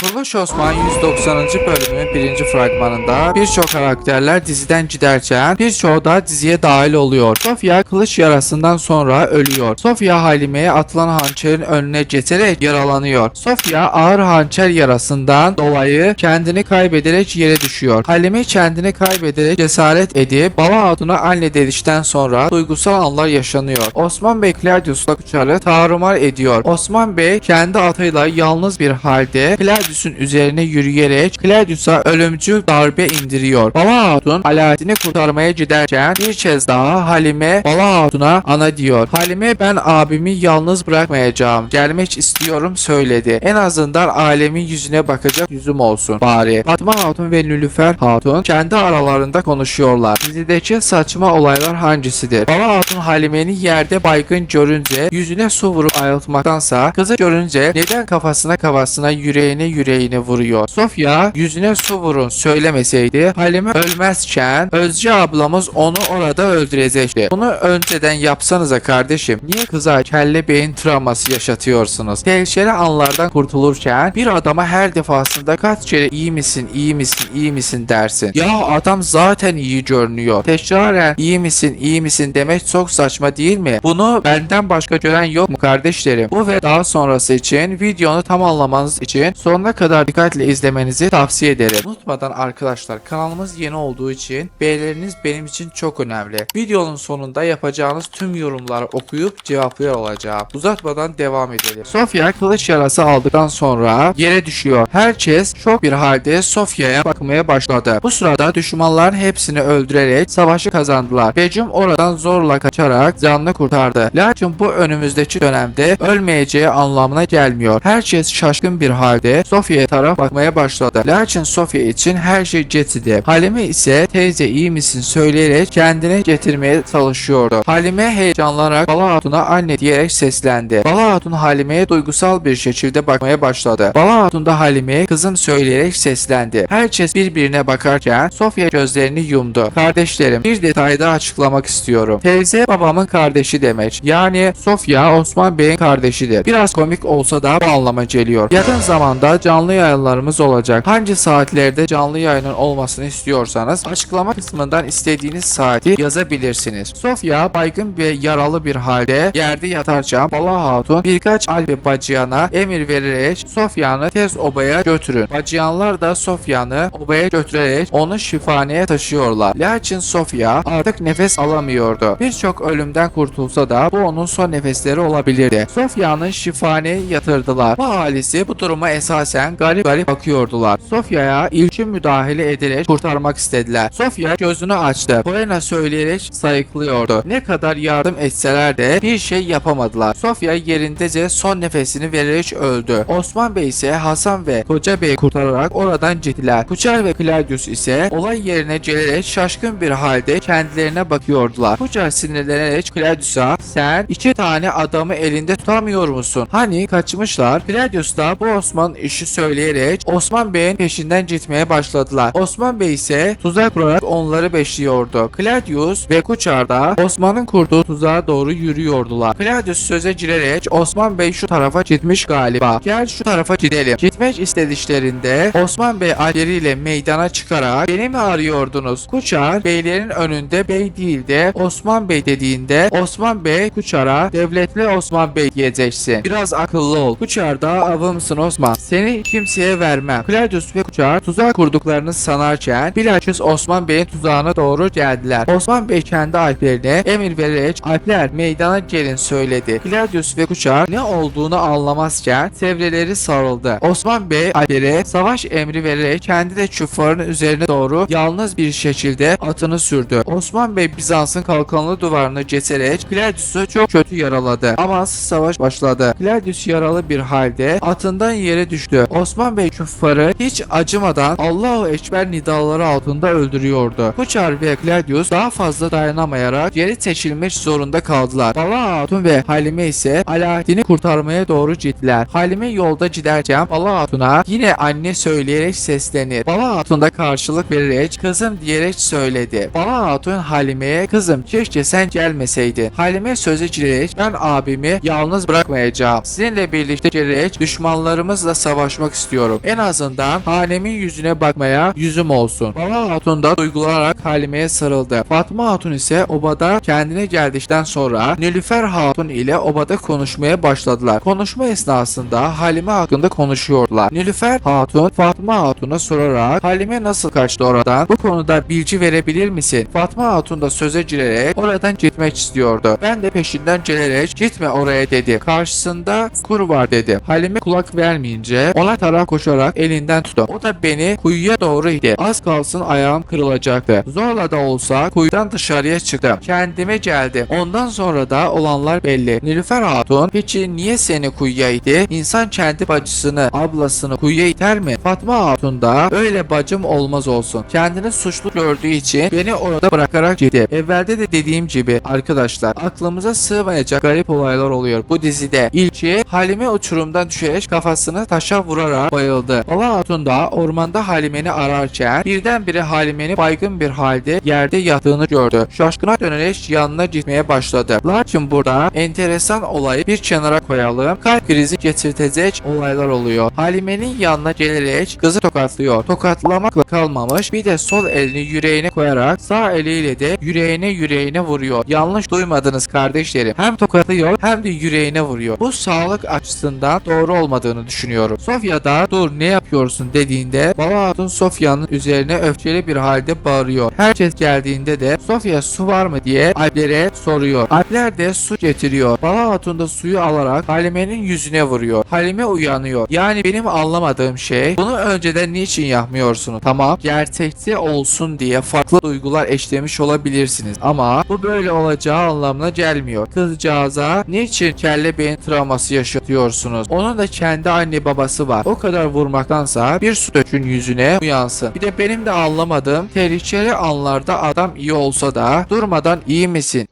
Kuruluş Osman 190. bölümün birinci fragmanında birçok karakterler diziden giderken birçoğu da diziye dahil oluyor. Sofya kılıç yarasından sonra ölüyor. Sofya Halime'ye atılan hançerin önüne geçerek yaralanıyor. Sofya ağır hançer yarasından dolayı kendini kaybederek yere düşüyor. Halime kendini kaybederek cesaret edip Baba Hatun'a anne dedikten sonra duygusal anlar yaşanıyor. Osman Bey Claudius'la Kuçar'ı tarumar ediyor. Osman Bey kendi atıyla yalnız bir halde Claudius'un üzerine yürüyerek Claudius'a ölümcül darbe indiriyor. Baba Hatun Alaaddin'i kurtarmaya giderken bir kez daha Halime Baba Hatun'a ana diyor. Halime ben abimi yalnız bırakmayacağım. Gelmek istiyorum söyledi. En azından alemin yüzüne bakacak yüzüm olsun bari. Fatma Hatun ve Nülüfer Hatun kendi aralarında konuşuyorlar. Dizideki saçma olaylar hangisidir? Baba Hatun Halime'nin yerde baygın görünce yüzüne su vurup ayıltmaktansa kızı görünce neden kafasına kafasına yüreğine yüreğine vuruyor? Sofya yüzüne su vurun söylemeseydi Halime ölmezken Özce ablamız onu orada öldürecekti. Bunu önceden yapsanıza kardeşim. Niye kıza kelle beyin travması yaşatıyorsunuz? Tehlikeli anlardan kurtulurken bir adama her defasında kaç kere iyi misin iyi misin iyi misin dersin. Ya adam zaten iyi görünüyor. Tekraren iyi misin iyi misin demek çok saçma değil mi? Bunu benden başka gören yok mu kardeşlerim? Bu ve daha sonrası için videonu tam anlamanız için sonuna kadar dikkatle izlemenizi tavsiye ederim. Unutmadan arkadaşlar kanalımız yeni olduğu için beğenileriniz benim için çok önemli. Videonun sonunda yapacağınız tüm yorumları okuyup cevaplıyor olacağım. Uzatmadan devam edelim. Sofya kılıç yarası aldıktan sonra yere düşüyor. Herkes şok bir halde Sofya'ya bakmaya başladı. Bu sırada düşmanların hepsini öldürerek savaşı kazandılar. Becum oradan zorla kaçarak canını kurtardı. Lakin bu önümüzdeki dönemde ölmeyeceği anlamına gelmiyor. Herkes şaşkın bir halde Sofya'ya taraf bakmaya başladı. Lakin Sofya için her şey geçidi. Halime ise teyze iyi misin söyleyerek kendine getirmeye çalışıyordu. Halime heyecanlanarak Bala Hatun'a anne diyerek seslendi. Bala Hatun Halime'ye duygusal bir şekilde bakmaya başladı. Bala Hatun da Halime'ye kızım söyleyerek seslendi. Herkes birbirine bakarken Sofya gözlerini yumdu. Kardeşlerim bir detayda açıklamak istiyorum. Teyze babamın kardeşi demek. Yani Sofya Osman Bey'in kardeşidir. Biraz komik olsa da bu anlama geliyor. Yakın zamanda canlı yayınlarımız olacak. Hangi saatlerde canlı yayının olmasını istiyorsanız açıklama kısmından istediğiniz saati yazabilirsiniz. Sofya baygın ve yaralı bir halde yerde yatarken Bala Hatun birkaç albe bacıyana emir vererek Sofya'nı tez obaya götürün. Bacıyanlar da Sofya'nı obaya götürerek onu şifaneye taşıyorlar. Lakin Sofya artık nefes alamıyordu. Birçok ölümden kurtulsa da bu onun son nefesleri olabilirdi. Sofya'nın şifaneye yatırdılar. Bu ailesi bu duruma esasen garip garip bakıyordular. Sofya'ya ilkin müdahale ederek kurtarmak istediler. Sofya gözünü açtı. Polena söyleyerek sayıklıyordu. Ne kadar yardım etseler de bir şey yapamadılar. Sofya yerindece son nefesini vererek öldü. Osman Bey ise Hasan ve Koca Bey'i kurtararak oradan gittiler. Kuçar ve Claudius ise olay yerine gelerek şaşkın bir halde kendilerine bakıyordular. Kuçar sinirlenerek Claudius'a sen iki tane adamı elinde tutamıyor musun? Hani kaçmışlar? Claudius da bu Osman işi söyleyerek Osman Bey'in peşinden gitmeye başladılar. Osman Bey ise tuzak kurarak onları beşliyordu. Claudius ve Kuçar da Osman'ın kurduğu tuzağa doğru yürüyordular. Claudius söze girerek Osman Bey şu tarafa gitmiş galiba. Gel şu tarafa gidelim. Gitmek istediklerinde Osman Bey aleriyle meydana çıkarak beni mi arıyordunuz? Kuçar beylerin önünde bey değil de Osman Bey dediğinde Osman Bey Kuçar'a devletli Osman Bey diyeceksin. Biraz akıllı ol. Kuçar da avımsın Osman. Seni kimseye vermem. Claudius ve Kuçar tuzak kurduklarını sanarken bilakis Osman Bey'in tuzağına doğru geldiler. Osman Bey kendi alplerine emir vererek alpler meydana gelin söyledi. Claudius ve Kuçar ne olduğunu anlamazken sevreleri sarıldı. Osman Bey alplere savaş emri vererek kendi de çufarın üzerine doğru yalnız bir şekilde atını sürdü. Osman Bey Bizans'ın kalkanlı duvarını geçerek Claudius'u çok kötü yaraladı. Amansız savaş başladı. Claudius yaralı bir halde atından yere düştü. Osman Bey küffarı hiç acımadan Allahu Ekber nidaları altında öldürüyordu. Kuçar ve Claudius daha fazla dayanamayarak geri seçilmek zorunda kaldılar. Bala Hatun ve Halime ise Alaaddin'i kurtarmaya doğru gittiler. Halime yolda giderken Bala Hatun'a yine anne söyleyerek seslenir. Bala Hatun da karşılık vererek kızım diyerek söyledi. Bala Hatun Halime'ye kızım keşke sen gelmeseydin. Halime sözü girerek ben abimi yalnız bırakmayacağım. Sizinle birlikte girerek düşmanlarımızla savaş ulaşmak istiyorum. En azından hanemin yüzüne bakmaya yüzüm olsun. Bala Hatun da duygulanarak Halime'ye sarıldı. Fatma Hatun ise obada kendine geldikten sonra Nilüfer Hatun ile obada konuşmaya başladılar. Konuşma esnasında Halime hakkında konuşuyorlar. Nilüfer Hatun Fatma Hatun'a sorarak Halime nasıl kaçtı oradan? Bu konuda bilgi verebilir misin? Fatma Hatun da söze girerek oradan gitmek istiyordu. Ben de peşinden gelerek gitme oraya dedi. Karşısında kur var dedi. Halime kulak vermeyince ona taraf koşarak elinden tuttu. O da beni kuyuya doğru itti. Az kalsın ayağım kırılacaktı. Zorla da olsa kuyudan dışarıya çıktım. Kendime geldim. Ondan sonra da olanlar belli. Nilüfer Hatun peki niye seni kuyuya itti? İnsan kendi bacısını, ablasını kuyuya iter mi? Fatma Hatun da öyle bacım olmaz olsun. Kendini suçlu gördüğü için beni orada bırakarak gitti. Evvelde de dediğim gibi arkadaşlar aklımıza sığmayacak garip olaylar oluyor bu dizide. İlki Halime uçurumdan düşerek kafasını taşa vurarak bayıldı. Bala Hatun da ormanda Halime'ni ararken birdenbire Halime'nin baygın bir halde yerde yattığını gördü. Şaşkına dönerek yanına gitmeye başladı. Lakin burada enteresan olayı bir kenara koyalım. Kalp krizi getirtecek olaylar oluyor. Halime'nin yanına gelerek kızı tokatlıyor. Tokatlamakla kalmamış bir de sol elini yüreğine koyarak sağ eliyle de yüreğine yüreğine vuruyor. Yanlış duymadınız kardeşlerim. Hem tokatlıyor hem de yüreğine vuruyor. Bu sağlık açısından doğru olmadığını düşünüyorum. Sofya da dur ne yapıyorsun dediğinde Baba Hatun Sofya'nın üzerine öfkeli bir halde bağırıyor. Herkes geldiğinde de Sofya su var mı diye Alplere soruyor. Alpler de su getiriyor. Baba Hatun da suyu alarak Halime'nin yüzüne vuruyor. Halime uyanıyor. Yani benim anlamadığım şey bunu önceden niçin yapmıyorsunuz? Tamam gerçekte olsun diye farklı duygular eşlemiş olabilirsiniz ama bu böyle olacağı anlamına gelmiyor. Kızcağıza niçin kelle beyin travması yaşatıyorsunuz? Onun da kendi anne babası var. O kadar vurmaktansa bir su dökün yüzüne uyansın. Bir de benim de anlamadığım tehlikeli anlarda adam iyi olsa da durmadan iyi misin?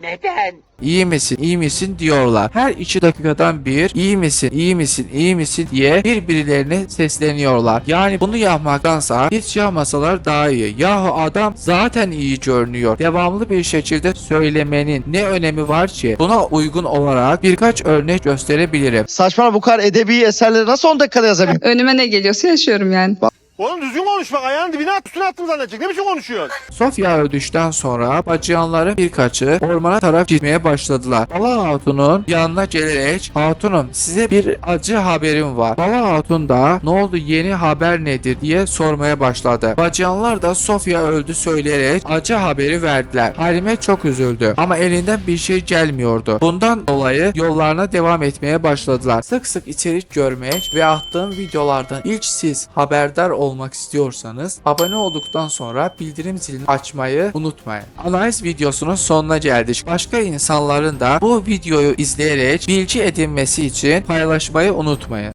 Neden? İyi misin, iyi misin diyorlar. Her iki dakikadan bir iyi misin, iyi misin, iyi misin diye birbirlerine sesleniyorlar. Yani bunu yapmaktansa hiç yapmasalar daha iyi. Yahu adam zaten iyi görünüyor. Devamlı bir şekilde söylemenin ne önemi var ki? Buna uygun olarak birkaç örnek gösterebilirim. Saçma bu kadar edebi eserleri nasıl 10 dakikada yazabiliyor? Önüme ne geliyorsa yaşıyorum yani. Oğlum düzgün konuş bak ayağının dibine at üstüne attım zannedecek. Ne biçim konuşuyorsun? Sofya öldükten sonra bacıyanların birkaçı ormana taraf gitmeye başladılar. Bala Hatun'un yanına gelerek Hatunum size bir acı haberim var. Bala Hatun da ne oldu yeni haber nedir diye sormaya başladı. Bacıyanlar da Sofya öldü söyleyerek acı haberi verdiler. Halime çok üzüldü ama elinden bir şey gelmiyordu. Bundan dolayı yollarına devam etmeye başladılar. Sık sık içerik görmek ve attığım videolardan ilk siz haberdar olmak istiyorsanız abone olduktan sonra bildirim zilini açmayı unutmayın. Analiz videosunun sonuna geldik. Başka insanların da bu videoyu izleyerek bilgi edinmesi için paylaşmayı unutmayın.